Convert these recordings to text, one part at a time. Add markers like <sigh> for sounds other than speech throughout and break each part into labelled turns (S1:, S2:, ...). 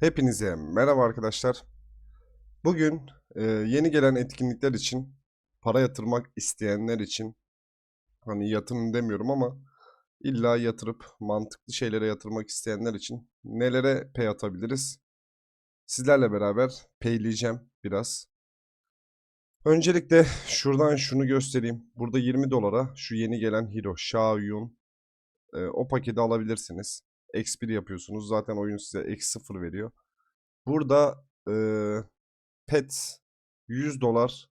S1: Hepinize merhaba arkadaşlar. Bugün e, yeni gelen etkinlikler için para yatırmak isteyenler için hani yatırım demiyorum ama illa yatırıp mantıklı şeylere yatırmak isteyenler için nelere pay atabiliriz? Sizlerle beraber payleyeceğim biraz. Öncelikle şuradan şunu göstereyim. Burada 20 dolara şu yeni gelen hero Xiaoyun e, o paketi alabilirsiniz. X1 yapıyorsunuz. Zaten oyun size X0 veriyor. Burada e, pet 100 dolar.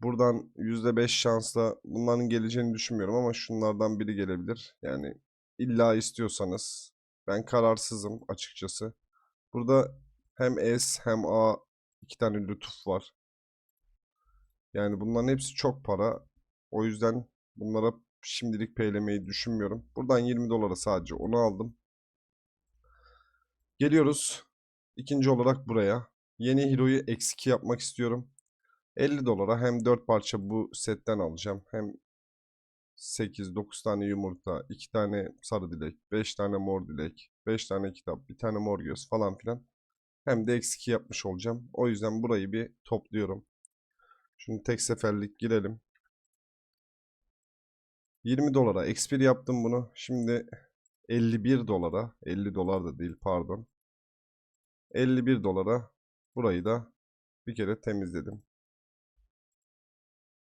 S1: Buradan %5 şansla bunların geleceğini düşünmüyorum ama şunlardan biri gelebilir. Yani illa istiyorsanız ben kararsızım açıkçası. Burada hem S hem A iki tane lütuf var. Yani bunların hepsi çok para. O yüzden bunlara şimdilik peylemeyi düşünmüyorum. Buradan 20 dolara sadece onu aldım. Geliyoruz ikinci olarak buraya. Yeni Hero'yu X2 yapmak istiyorum. 50 dolara hem 4 parça bu setten alacağım. Hem 8-9 tane yumurta, 2 tane sarı dilek, 5 tane mor dilek, 5 tane kitap, bir tane mor göz falan filan. Hem de X2 yapmış olacağım. O yüzden burayı bir topluyorum. Şunu tek seferlik girelim. 20 dolara X1 yaptım bunu. Şimdi 51 dolara, 50 dolar da değil pardon. 51 dolara burayı da bir kere temizledim.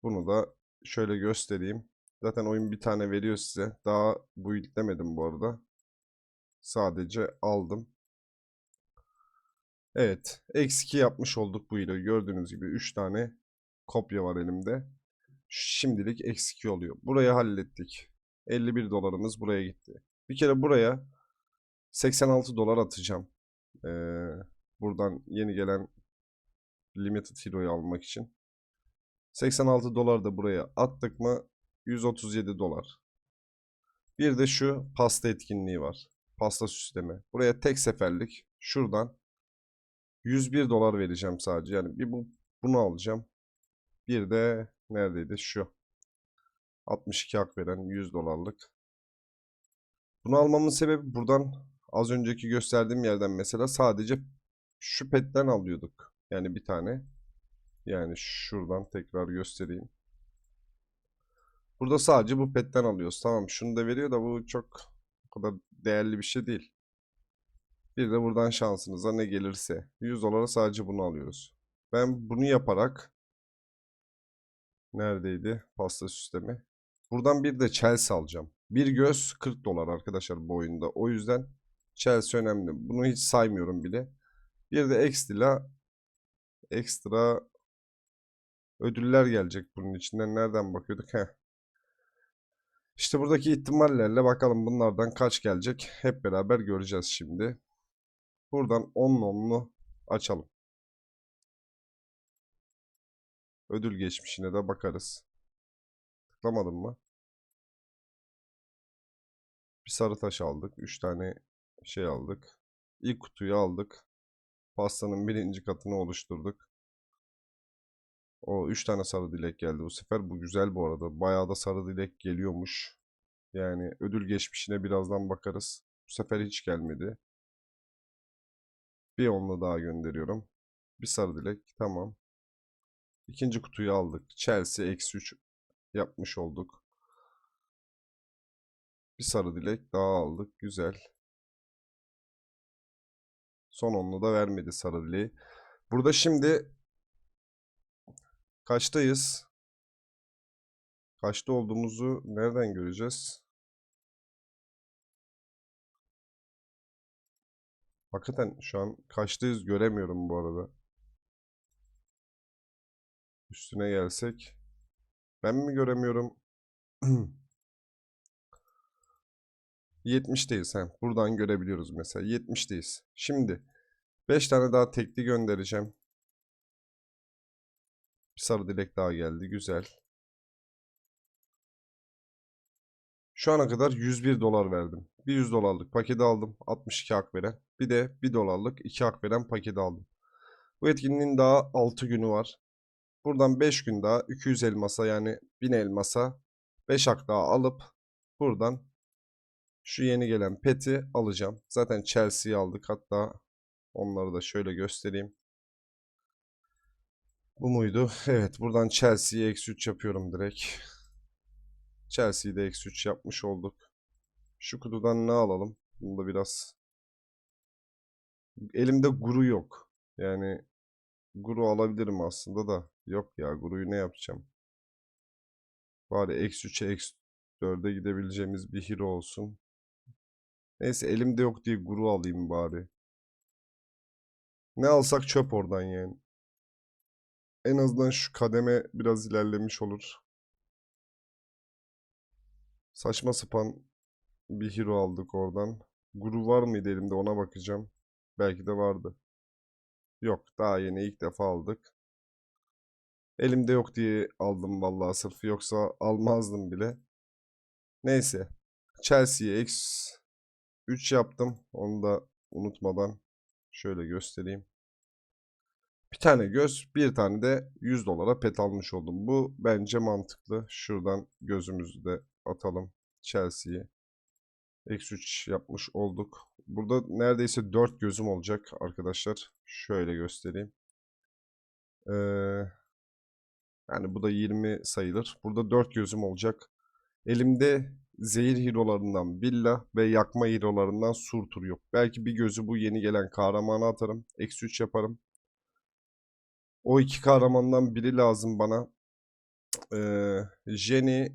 S1: Bunu da şöyle göstereyim. Zaten oyun bir tane veriyor size. Daha bu yüklemedim bu arada. Sadece aldım. Evet. X2 yapmış olduk bu ile. Gördüğünüz gibi 3 tane kopya var elimde. Şimdilik X2 oluyor. Burayı hallettik. 51 dolarımız buraya gitti. Bir kere buraya 86 dolar atacağım. Ee, buradan yeni gelen Limited Hero'yu almak için. 86 dolar da buraya attık mı 137 dolar. Bir de şu pasta etkinliği var. Pasta süsleme. Buraya tek seferlik şuradan 101 dolar vereceğim sadece. Yani bir bu bunu alacağım. Bir de neredeydi şu. 62 hak veren 100 dolarlık. Bunu almamın sebebi buradan az önceki gösterdiğim yerden mesela sadece şu petten alıyorduk. Yani bir tane. Yani şuradan tekrar göstereyim. Burada sadece bu petten alıyoruz. Tamam şunu da veriyor da bu çok o kadar değerli bir şey değil. Bir de buradan şansınıza ne gelirse. 100 dolara sadece bunu alıyoruz. Ben bunu yaparak neredeydi pasta sistemi? Buradan bir de Chelsea alacağım. Bir göz 40 dolar arkadaşlar bu oyunda. O yüzden Chelsea önemli. Bunu hiç saymıyorum bile. Bir de ekstra ekstra ödüller gelecek bunun içinden. Nereden bakıyorduk? Heh. İşte buradaki ihtimallerle bakalım bunlardan kaç gelecek. Hep beraber göreceğiz şimdi. Buradan 10 onlu açalım. Ödül geçmişine de bakarız. Tıklamadım mı? Bir sarı taş aldık. 3 tane şey aldık. İlk kutuyu aldık. Pastanın birinci katını oluşturduk. O 3 tane sarı dilek geldi bu sefer. Bu güzel bu arada. Bayağı da sarı dilek geliyormuş. Yani ödül geçmişine birazdan bakarız. Bu sefer hiç gelmedi. Bir onlu daha gönderiyorum. Bir sarı dilek. Tamam. İkinci kutuyu aldık. Chelsea eksi 3 yapmış olduk. Bir sarı dilek daha aldık. Güzel. Son onlu da vermedi sarı dileği. Burada şimdi kaçtayız? Kaçta olduğumuzu nereden göreceğiz? Hakikaten şu an kaçtayız göremiyorum bu arada. Üstüne gelsek. Ben mi göremiyorum? <clears throat> 70'teyiz. He. Buradan görebiliyoruz mesela. 70'teyiz. Şimdi 5 tane daha tekli göndereceğim. Bir sarı dilek daha geldi. Güzel. Şu ana kadar 101 dolar verdim. Bir 100 dolarlık paketi aldım. 62 hak veren. Bir de 1 dolarlık 2 hak veren paketi aldım. Bu etkinliğin daha 6 günü var. Buradan 5 gün daha 200 elmasa yani 1000 elmasa 5 hak daha alıp buradan şu yeni gelen peti alacağım. Zaten Chelsea'yi aldık. Hatta Onları da şöyle göstereyim. Bu muydu? Evet buradan Chelsea'ye eksi 3 yapıyorum direkt. Chelsea'yi de eksi 3 yapmış olduk. Şu kutudan ne alalım? Bunu da biraz... Elimde guru yok. Yani guru alabilirim aslında da. Yok ya guruyu ne yapacağım? Bari eksi 3'e eksi 4'e gidebileceğimiz bir hero olsun. Neyse elimde yok diye guru alayım bari. Ne alsak çöp oradan yani. En azından şu kademe biraz ilerlemiş olur. Saçma sapan bir hero aldık oradan. Guru var mıydı elimde ona bakacağım. Belki de vardı. Yok daha yeni ilk defa aldık. Elimde yok diye aldım vallahi sırf yoksa almazdım bile. Neyse. Chelsea'ye X 3 yaptım. Onu da unutmadan şöyle göstereyim. Bir tane göz, bir tane de 100 dolara pet almış oldum. Bu bence mantıklı. Şuradan gözümüzü de atalım. Chelsea'yi. Eksi 3 yapmış olduk. Burada neredeyse 4 gözüm olacak arkadaşlar. Şöyle göstereyim. Ee, yani bu da 20 sayılır. Burada 4 gözüm olacak. Elimde zehir hero'larından Villa ve yakma hero'larından Surtur yok. Belki bir gözü bu yeni gelen kahramana atarım. Eksi 3 yaparım. O iki kahramandan biri lazım bana. Ee, Jenny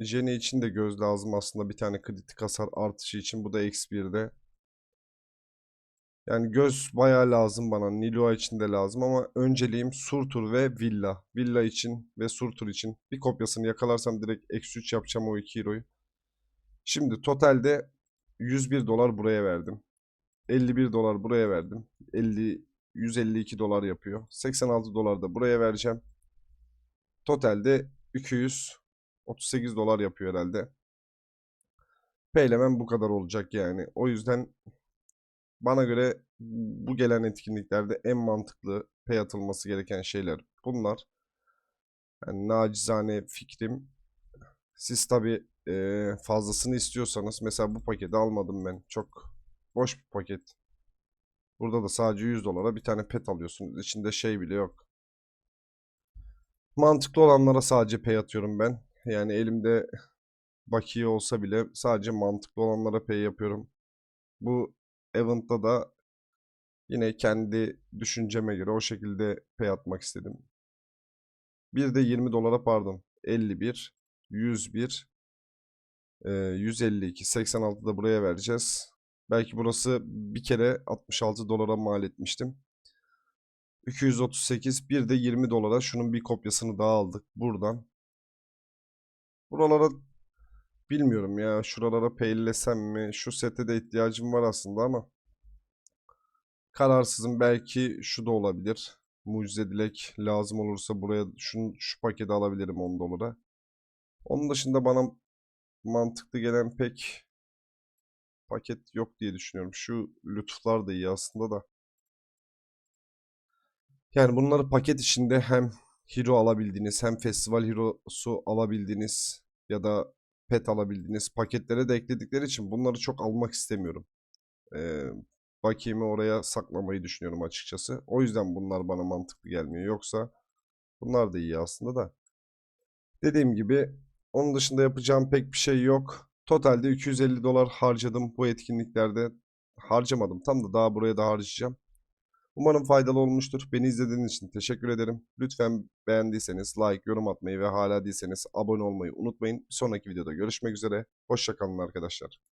S1: Jenny için de göz lazım aslında bir tane kritik hasar artışı için. Bu da X1'de. Yani göz bayağı lazım bana. Nilua için de lazım ama önceliğim Surtur ve Villa. Villa için ve Surtur için. Bir kopyasını yakalarsam direkt X3 yapacağım o iki hero'yu. Şimdi totalde 101 dolar buraya verdim. 51 dolar buraya verdim. 50 152 dolar yapıyor. 86 dolar da buraya vereceğim. Totalde 238 dolar yapıyor herhalde. Peylemen bu kadar olacak yani. O yüzden bana göre bu gelen etkinliklerde en mantıklı pay atılması gereken şeyler bunlar. Yani nacizane fikrim. Siz tabi fazlasını istiyorsanız mesela bu paketi almadım ben. Çok boş bir paket. Burada da sadece 100 dolara bir tane pet alıyorsunuz. İçinde şey bile yok. Mantıklı olanlara sadece pay atıyorum ben. Yani elimde bakiye olsa bile sadece mantıklı olanlara pay yapıyorum. Bu event'ta da yine kendi düşünceme göre o şekilde pay atmak istedim. Bir de 20 dolara pardon 51, 101, 152, 86 da buraya vereceğiz. Belki burası bir kere 66 dolara mal etmiştim. 238 bir de 20 dolara şunun bir kopyasını daha aldık buradan. Buralara bilmiyorum ya şuralara peylesem mi? Şu sete de ihtiyacım var aslında ama kararsızım belki şu da olabilir. Mucize dilek lazım olursa buraya şunu, şu paketi alabilirim 10 dolara. Onun dışında bana mantıklı gelen pek paket yok diye düşünüyorum. Şu lütuflar da iyi aslında da. Yani bunları paket içinde hem hero alabildiğiniz hem festival hero'su alabildiğiniz ya da pet alabildiğiniz paketlere de ekledikleri için bunları çok almak istemiyorum. Ee, bakiyemi oraya saklamayı düşünüyorum açıkçası. O yüzden bunlar bana mantıklı gelmiyor. Yoksa bunlar da iyi aslında da. Dediğim gibi onun dışında yapacağım pek bir şey yok. Totalde 250 dolar harcadım bu etkinliklerde. Harcamadım tam da daha buraya da harcayacağım. Umarım faydalı olmuştur. Beni izlediğiniz için teşekkür ederim. Lütfen beğendiyseniz like, yorum atmayı ve hala değilseniz abone olmayı unutmayın. Bir sonraki videoda görüşmek üzere. Hoşçakalın arkadaşlar.